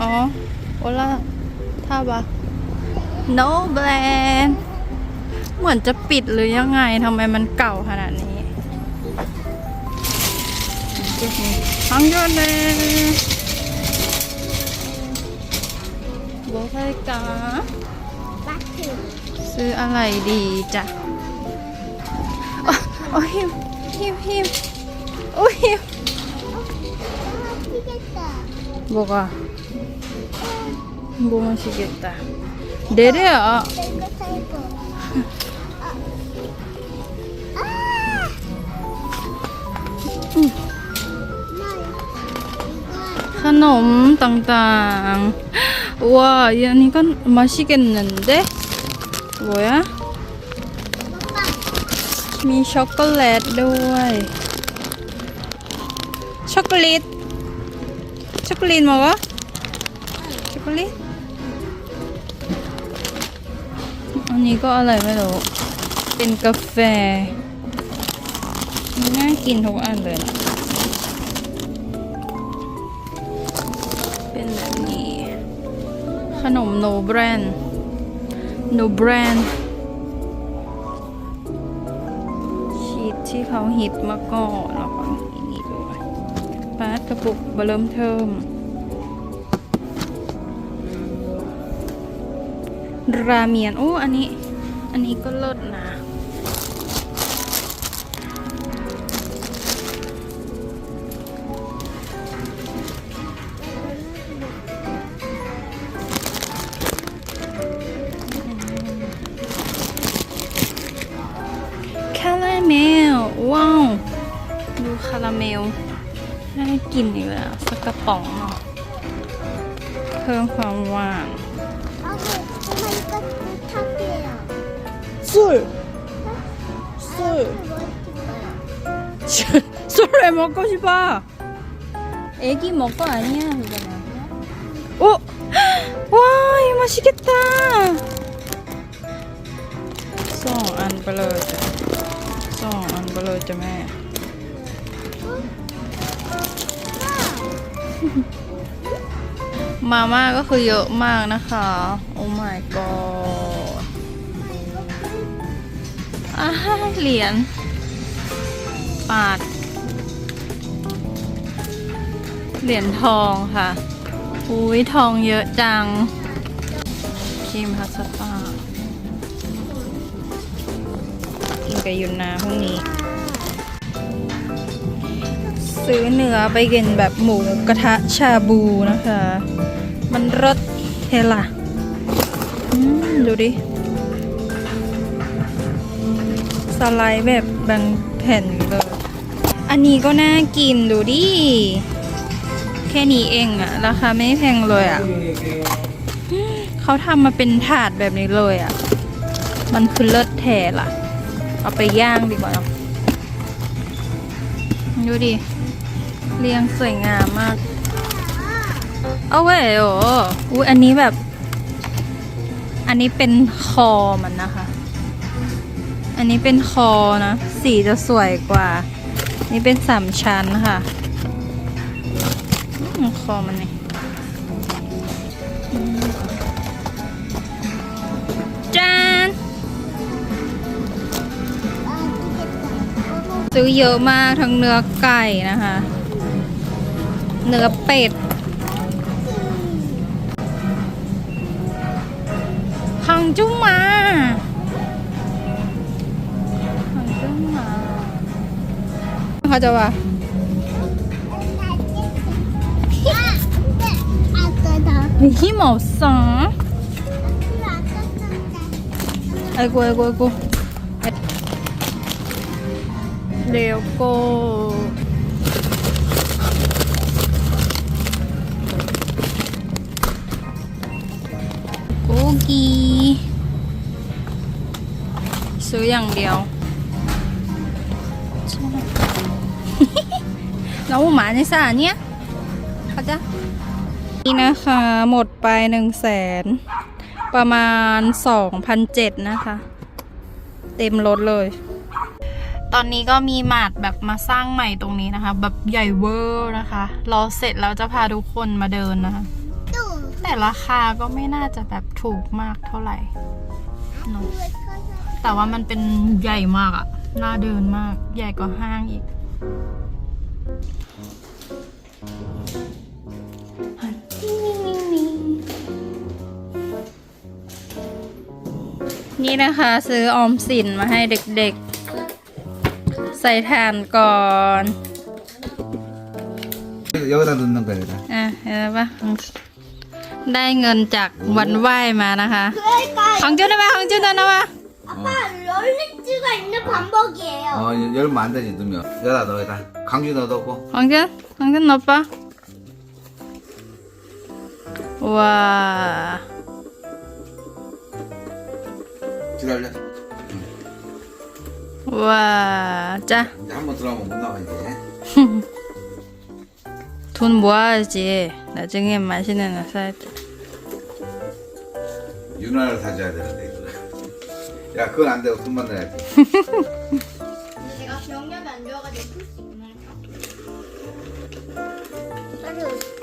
อ๋อโอล่าท่าบะ no brand เหมือนจะปิดหรือยังไงทำไมมันเก่าขนาดนี้ฮังยอนเลยบอกให้กาบัตถึงซื้ออะไรดีจ้ะโอ้โอ้ยหิวหิวหิวโอ้ยหิวบอกว่า ไม่ขนมต่างๆว้าอันนี้ก็มาชิเกนนันเด้โว้ยอะมีช็อกโกแลตด้วยช็อกโกแลตช็อกโกแลตมาวะช็อกโกแลต อันนี้ก็อะไรไม่รู้ เป็นกาแฟน่ากินทุกอันเลยนะเป็นแบบนี้ ขนม no brand no brand ชีสที่เขาฮิตมาก่อนแล้วก็นี่ด้วยปาดกระปุกเบเริ่มเทิม ราเมียนโอ้อันนี้ อันนี้ก็เลิศนะ คาราเมล ว้าว ดูคาราเมล น่ากินอีกแล้วสักกระป๋องเนาะเพิ่มความหวาน 술! 술! 술 왜 먹고 싶어? 애기 먹고 아니야, 이거는. 오! 와, 이거 맛있겠다! 송, 안 불러줘. 송, 안 불러줘, 매. มาม่าก็คือเยอะมากนะคะ โอ้ my god อาเหรียญบาทเหรียญทองค่ะ อุ้ยทองเยอะจังครีมพาสต้ากินกับยุนนาพรุ่งนี้ ซื้อเนื้อไปกินแบบหมูกระทะชาบูนะคะ มันรสเทล่ะ ดูดิ สไลด์แบบแบางแผ่นเลย อันนี้ก็น่ากินดูดิ แค่นี้เองอะราคาไม่แพงเลยอะเขาทำมาเป็นถาดแบบนี้เลยอะมันคือเลิศแท้ล่ะ เอาไปย่างดีกว่าเนาะดูดิ เรียงสวยงามมาก เอาไว้โอ้อุ้ยอันนี้แบบ อันนี้เป็นคอมันนะคะ อันนี้เป็นคอนะ สีจะสวยกว่า นี่เป็นสามชั้นค่ะอคอมันนี่อืมจานซื้อเยอะมากทั้งเนื้อไก่นะคะ เนื้อเป็ดขังจุ้งมา 가져와. 네, 힘 없어. 아이고 아이고 아이고. 네, 요거 고기 수양料 เราวหมาในสาเนี้ยเขาจะนี่นะคะ หมดไปหนึ่งแสนประมาณสองพันเจ็ดนะคะ เต็มรถเลย ตอนนี้ก็มีหมาดแบบมาสร้างใหม่ตรงนี้นะคะ แบบใหญ่เวอร์นะคะ รอเสร็จแล้วจะพาทุกคนมาเดินนะคะแต่ราคาก็ไม่น่าจะแบบถูกมากเท่าไหร่นแต่ว่ามันเป็นใหญ่มากอะน่าเดินมาก ใหญ่กว่าห้างอีก นี่นะคะซื้อออมสินมาให้เด็กๆ ใส่ถ่านก่อน 여기다 넣는 거야. 여기다. อ่ะเห็นปะได้เงินจากวันไหว้มานะคะ 그러니까 ของจุนได้ไหมของจุนได้ไหม 아빠 어. 롤리즈가 있는 반복이에요. 어, 열면 안 되지, 넣으면. 여다 넣어, 여다. 강준아 넣고. 강진? 강진 넣어봐. 우와. 기다려. 우와. 자, 이제 한 번 들어가면 못 나가, 이제. 돈 모아야지. 나중에 맛있는 거 사야 돼. 윤화를 사줘야 되는데. 야, 그건 안 되고 돈만 내야지. 제가 기억력이 안 좋아가지고 풀수 있구나.ซ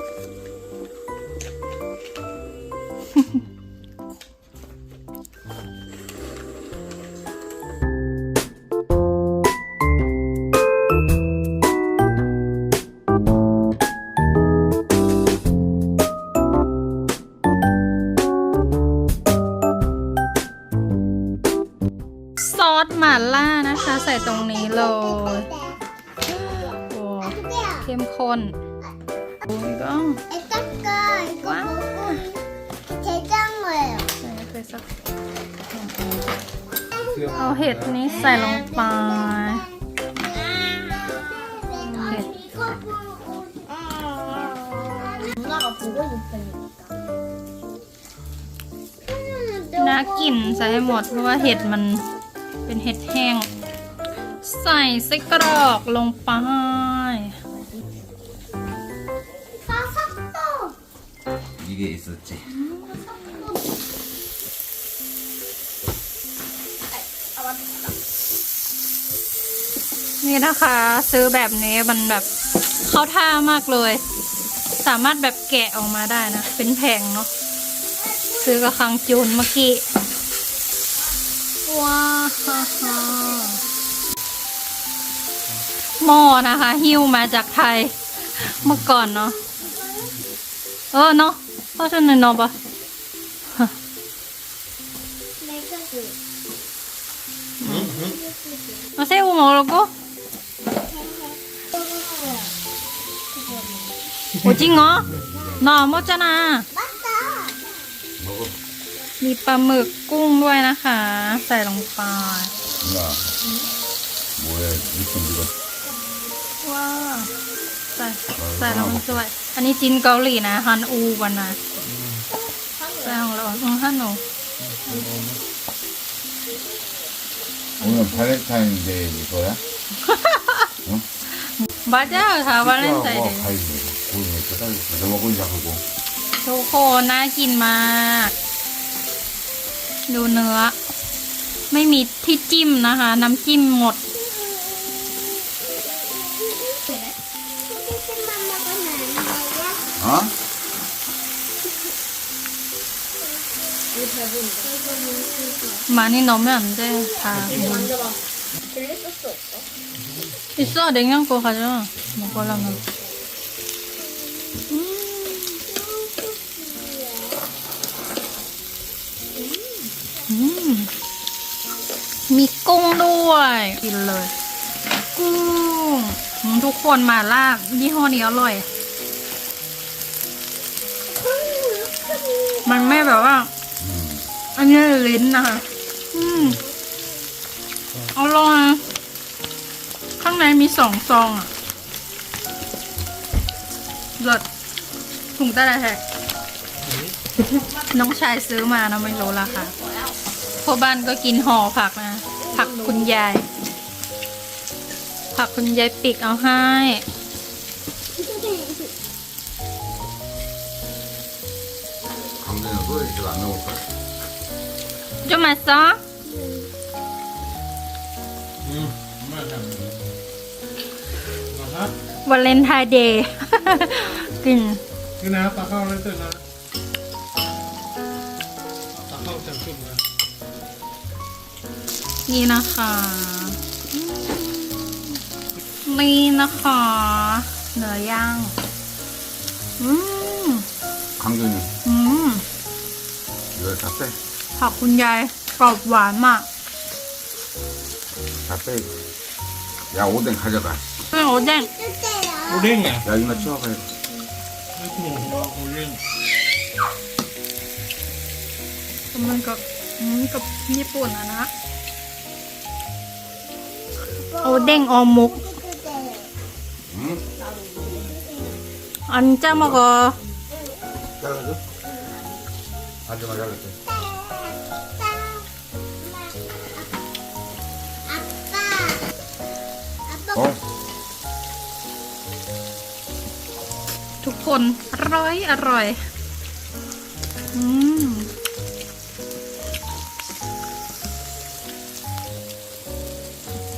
เข้มข้นี่ก็อกก์ว้าวใช้จังเลยไปสักเอาเห็ดนี้ใส่ลงไปเห็ดน่ากินใส่ให้หมดเพราะว่าเห็ดมันเป็นเห็ดแห้ง ใส่ไส้กรอกลงไป 이게 있었지. นี่นะคะ ซื้อแบบนี้มันแบบเข้าท่ามากเลย สามารถแบบแกะออกมาได้นะ เป็นแผงเนาะซื้อกับคังจูนเมื่อกี้ ว้าวฮ่าฮ่าหม้อนะคะหิ้วมาจากไทย เมื่อก่อนเนาะเออเนาะ พ่อชนเนาะปะ 내가 그 มาเซ่อูหมอแล้วก็โอ้จริงเหรอหน่อมดจะนา 맞다. 먹어. มีปลาหมึกกุ้งด้วยนะคะ ใส่ลงไป 누나. 뭐야, 이렇게 이거. ว้าวใส่ใส่ลงด้วย อันนี้จินเกาหลีนะฮันอูวันนะใส่ของเราอืมฮันหนู 오늘 발렌타인데이 이거야? บ้าเจ้าค่ะวาเลนไทน์เดย์ 가야지. 오늘 깨달았어. 너 먹고 이제 하고. ทุกคนน่ากินมาก ดูเนื้อ ไม่มีที่จิ้มนะคะ น้ำจิ้มหมด 돼요? 어? 많이 넣으면 안 돼. 다. 있어, 냉장고 가져. 먹으려면. 음. 음. มีกุ้งด้วย กินเลย กุ้งอืมทุกคนมาล่ายี่ห้อนี้อร่อย มันไม่แบบว่า อันนี้ลิ้นนะคะ อืมอร่อยข้างในมีสองซองอะเลิศถุงตะไลแท็กน้องชายซื้อมานะไม่รู้ราคาพ่อบ้านก็กินห่อผักนะ ผักคุณยาย ผักคุณยายปิกเอาให้ Lano tak? Jo messa? วัาเลนทายเดย์กินกินนะปลาเข้าแล้วเตือนนะปลาเข้าจังชุ่มนะนี่นะคะ นี่นะคะเนื้อย่าง อืม Kangen. 이거 다 빼. ผักคุณยายกรอบหวานมาก 다 빼. 야 오뎅 가져가. เปรี้ยวแดง โอเด้งอ่ะ 야 이거 치워가. ไม่ถูกว่าโอเด้ง มันกับอืมกับญี่ปุ่นอะนะ โอเด้งออมุก 응? อันจะมาก็ 잘라줘. 아줌마 잘랐대. 어? ทุกคนอร่อยอร่อย อืม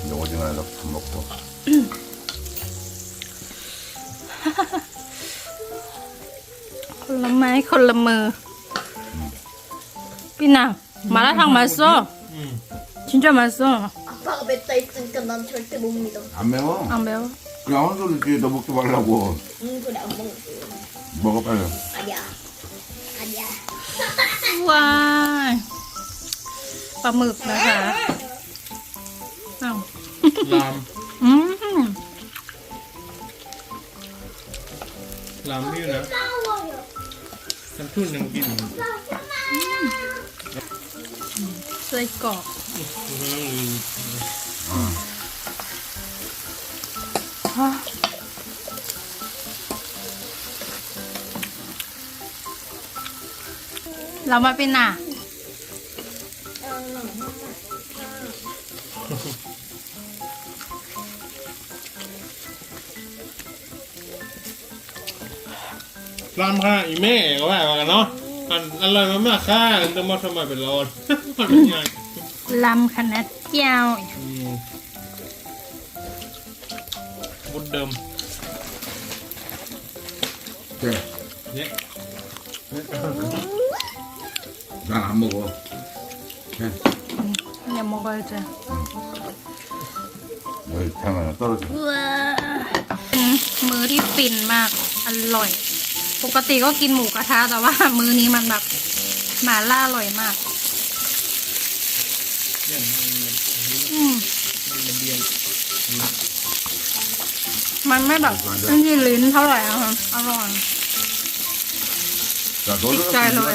이제 오징어 넣고 밥 먹고. คนละไม้คนละมืออ พี่นามาแล้วทางมาโซ่ อืม 진짜 맛있어 아빠가 맵다 했으니까 난 절대 못 믿어. 안 매워? 안 매워 그냥 하는 소리지 너 먹지 말라고. 응 그래 안 먹어. 먹어 빨리. 아니야. 아니야. ว้ายปลาหมึกนะคะอ้าว ลาม อืม ลามนี่นะฉันทุ่นยังกินอยู่ ไส้กรอกมันก็ต้องลืมอะเรามาเป็นหน่ะลามค่ะอีแม่ก็ว่าว่ากันเนาะันอร่อยมากๆค่ะต้องมาทำไมเป็นร้อนมัยังลำขนาดยาวบุดเดิมเจ๊เนี่ยตาหมูเนี่ยเนี่ยมก็จะเฮ้ยทำอะไรต่อมือที่ฟินมาก อร่อย ปกติก็กินหมูกระทะแต่ว่า มื้อนี้มันแบบหมาล่าอร่อยมากมันไม่แบบมันยืลิ้นเท่าไหร่อะค่ะอร่อย ติดใจเลย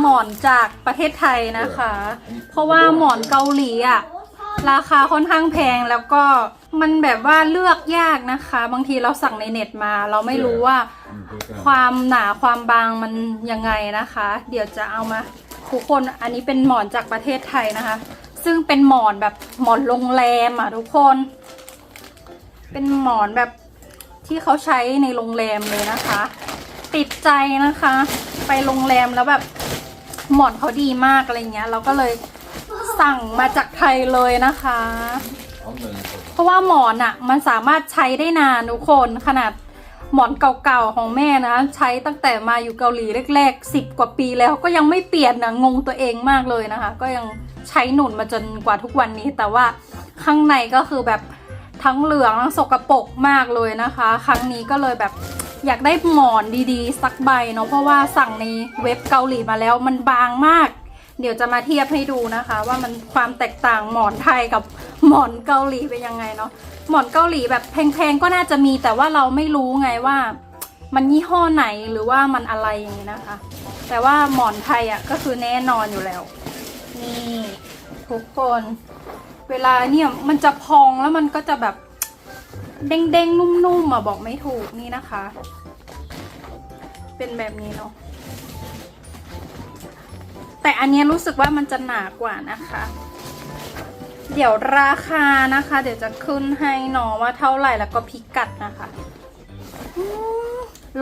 หมอนจากประเทศไทยนะคะ เพราะว่าหมอนเกาหลีอะราคาค่อนข้างแพงแล้วก็มันแบบว่าเลือกยากนะคะ บางทีเราสั่งในเน็ตมา เราไม่รู้ว่าความหนาความบางมันยังไงนะคะ เดี๋ยวจะเอามาทุกคนอันนี้เป็นหมอนจากประเทศไทยนะคะ ซึ่งเป็นหมอนแบบหมอนโรงแรมอะทุกคน เป็นหมอนแบบที่เขาใช้ในโรงแรมเลยนะคะ ติดใจนะคะ ไปโรงแรมแล้วแบบ หมอนเขาดีมากอะไรเงี้ย เราก็เลยสั่งมาจากไทยเลยนะคะ เพราะว่าหมอนอะ่ะ มันสามารถใช้ได้นานทุกคนขนาดหมอนเก่าๆของแม่นะ ใช้ตั้งแต่มาอยู่เกาหลีแรกๆสิบกว่าปีแล้วก็ยังไม่เปลี่ยนนะงงตัวเองมากเลยนะคะ ก็ยังใช้หนุนมาจนกว่าทุกวันนี้ แต่ว่าข้างในก็คือแบบทั้งเหลืองทั้งสกปรกมากเลยนะคะ ครั้งนี้ก็เลยแบบ อยากได้หมอนดีๆ สักใบเนาะเพราะว่าสั่งในเว็บเกาหลีมาแล้วมันบางมาก เดี๋ยวจะมาเทียบให้ดูนะคะ ว่ามันความแตกต่างหมอนไทยกับหมอนเกาหลีเป็นยังไงเนาะหมอนเกาหลีแบบแพงๆก็น่าจะมีแต่ว่าเราไม่รู้ไงว่า มันยี่ห้อไหนหรือว่ามันอะไรอย่างนี้นะคะ แต่ว่าหมอนไทยอะก็คือแน่นอนอยู่แล้ว นี่ทุกคน เวลาเนี่ยมันจะพองแล้วมันก็จะแบบ เด้งๆ นุ่มๆอะบอกไม่ถูกนี่นะคะ เป็นแบบนี้เนาะแต่อันนี้รู้สึกว่ามันจะหนากว่านะคะ เดี๋ยวราคานะคะ เดี๋ยวจะขึ้นให้เนอะว่าเท่าไหร่แล้วก็พิกัดนะคะ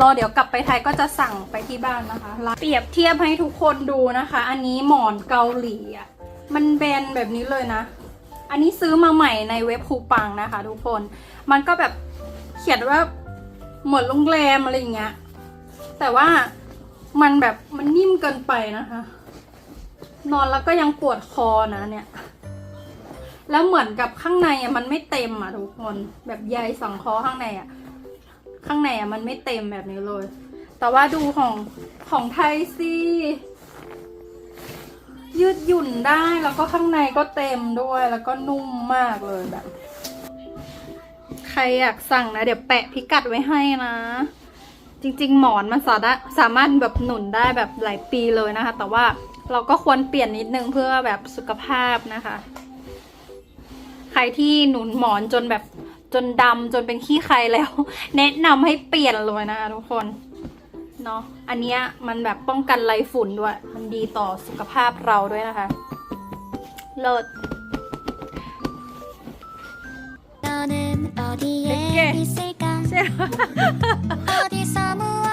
รอเดี๋ยวกลับไปไทยก็จะสั่งไปที่บ้านนะคะ เปรียบเทียบให้ทุกคนดูนะคะ อันนี้หมอนเกาหลีอะ มันแบนแบบนี้เลยนะ อันนี้ซื้อมาใหม่ในเว็บคูปังนะคะทุกคน มันก็แบบเขียนว่าเหมือนโรงแรมอะไรอย่างเงี้ย แต่ว่ามันแบบมันนิ่มเกินไปนะคะ นอนแล้วก็ยังปวดคอนะเนี่ย แล้วเหมือนกับข้างในอะมันไม่เต็มอะทุกคนแบบใยสังเคราะห์ข้างในอะข้างในอะมันไม่เต็มแบบนี้เลย แต่ว่าดูของของไทยสิยืดหยุ่นได้แล้วก็ข้างในก็เต็มด้วยแล้วก็นุ่มมากเลยแบบ ใครอยากสั่งนะ เดี๋ยวแปะพิกัดไว้ให้นะ จริง ๆ หมอนมันสามารถสามารถแบบหนุนได้แบบหลายปีเลยนะคะ แต่ว่าเราก็ควรเปลี่ยนนิดนึงเพื่อแบบสุขภาพนะคะ ใครที่หนุนหมอนจนแบบจนดำจนเป็นขี้ใครแล้ว แนะนำให้เปลี่ยนเลยนะคะทุกคนเนาะอันเนี้ยมันแบบป้องกันไรฝุ่นด้วย มันดีต่อสุขภาพเราด้วยนะคะ เลิศ 어디에 있을까? 어디서 무